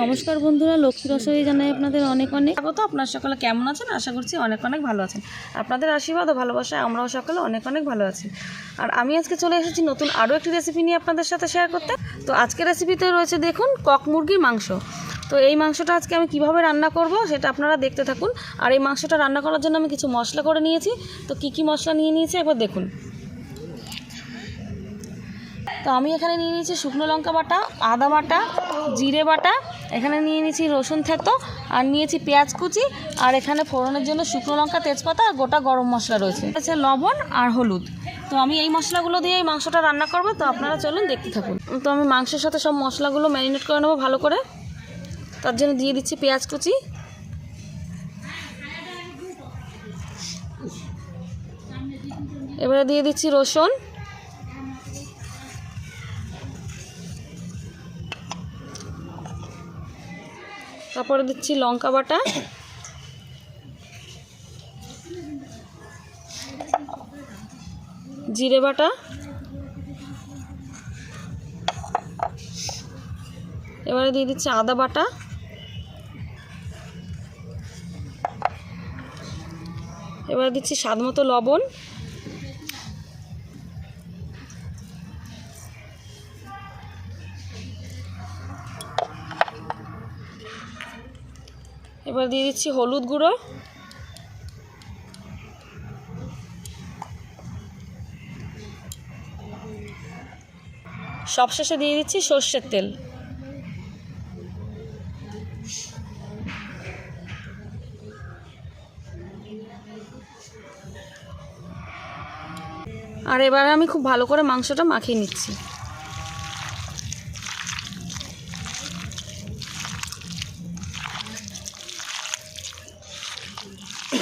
নমস্কার বন্ধুরা, লক্ষ্মী রসই জানাই আপনাদের অনেক অনেক। স্বাগত, আপনার সকলে কেমন আছেন? আশা করছি অনেক অনেক ভালো আছেন। আপনাদের আশীর্বাদ ও ভালোবাসায় আমরাও সকলে অনেক অনেক ভালো আছি। আর আমি আজকে চলে এসেছি নতুন আরও একটি রেসিপি নিয়ে আপনাদের সাথে শেয়ার করতে। তো আজকের রেসিপিতে রয়েছে দেখুন, কক মুরগির মাংস। তো এই মাংসটা আজকে আমি কীভাবে রান্না করব সেটা আপনারা দেখতে থাকুন। আর এই মাংসটা রান্না করার জন্য আমি কিছু মশলা করে নিয়েছি। তো কি কি মশলা নিয়ে নিয়েছি একবার দেখুন। তো আমি এখানে নিয়ে নিয়েছি শুকনো লঙ্কা বাটা, আদা বাটা জিরে বাটা, এখানে নিয়ে নিয়েছি রসুন থেতো, আর নিয়েছি পেঁয়াজ কুচি, আর এখানে ফোড়নের জন্য শুকনো লঙ্কা, তেজপাতা, আর গোটা গরম মশলা রয়েছে। আছে লবণ আর হলুদ। তো আমি এই মশলাগুলো দিয়ে এই মাংসটা রান্না করব, তো আপনারা চলুন দেখতে থাকুন। তো আমি মাংসের সাথে সব মশলাগুলো ম্যারিনেট করে নেব ভালো করে। তার জন্য দিয়ে দিচ্ছি পেঁয়াজ কুচি। এবারে দিয়ে দিচ্ছি রসুন। তারপরে দিচ্ছি লঙ্কা বাটা। জিরে বাটা। এবারে দিয়ে দিচ্ছি আদা বাটা। এবারে দিচ্ছি স্বাদ মতো লবণ। এবার দিয়ে দিচ্ছি হলুদ গুঁড়ো। সবশেষে দিয়ে দিচ্ছি সর্ষের তেল। আর এবারে আমি খুব ভালো করে মাংসটা মাখিয়ে নিচ্ছি।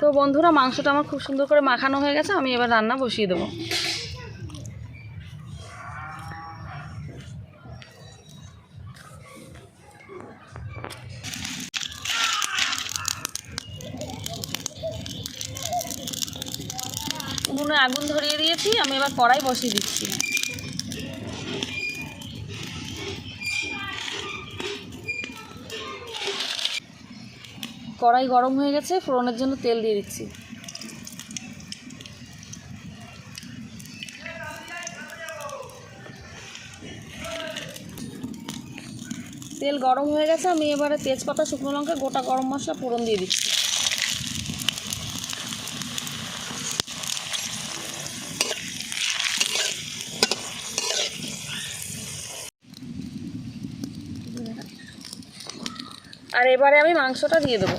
তো বন্ধুরা, মাংসটা আমার খুব সুন্দর করে মাখানো হয়ে গেছে, আমি এবার রান্না বসিয়ে দেবো। আগুন ধরিয়ে দিয়েছি, আমি এবার কড়াই বসিয়ে দিচ্ছি। কড়াই গরম হয়ে গেছে, ফোড়নের জন্য তেল দিয়ে দিচ্ছি। তেল গরম হয়ে গেছে, আমি এবারে তেজপাতা, শুকনো লঙ্কা, গোটা গরম মশলা ফোড়ন দিয়ে দিচ্ছি। আর এবারে আমি মাংসটা দিয়ে দেবো।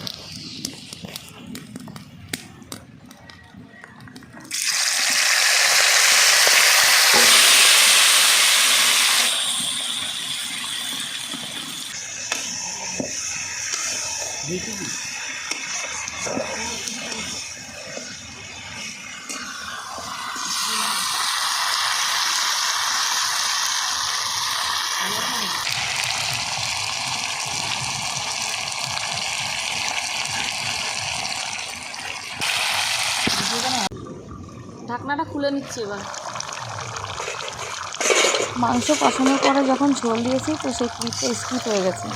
ঢাকনাটা খুলে নিচ্ছি এবার। মাংস কষানোর পরে যখন ঝোল দিয়েছি তো সেই ক্লিপটা স্কিপ হয়ে গেছে।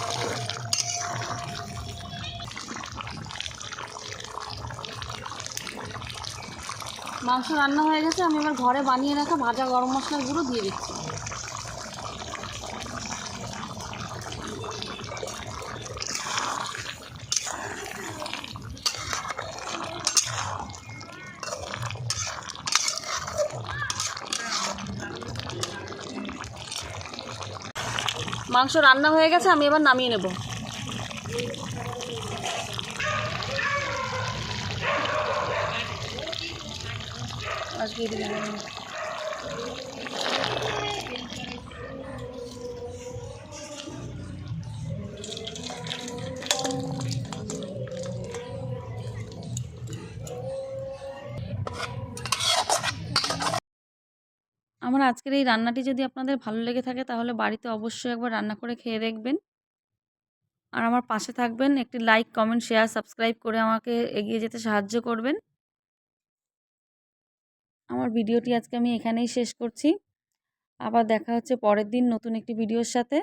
মাংস রান্না হয়ে গেছে আমি এবার ঘরে বানিয়ে রাখা ভাজা গরম মশলার গুঁড়ো দিয়ে দিচ্ছি। মাংস রান্না হয়ে গেছে আমি এবার নামিয়ে নেব। আজকে আমার আজকের এই রান্নাটি যদি আপনাদের ভালো লেগে থাকে, তাহলে বাড়িতে অবশ্যই একবার রান্না করে খেয়ে দেখবেন। আর আমার পাশে থাকবেন, একটি লাইক, কমেন্ট, শেয়ার, সাবস্ক্রাইব করে আমাকে এগিয়ে যেতে সাহায্য করবেন। আমার ভিডিওটি আজকে আমি এখানেই শেষ করছি। আবার দেখা হচ্ছে পরের দিন নতুন একটি ভিডিওর সাথে।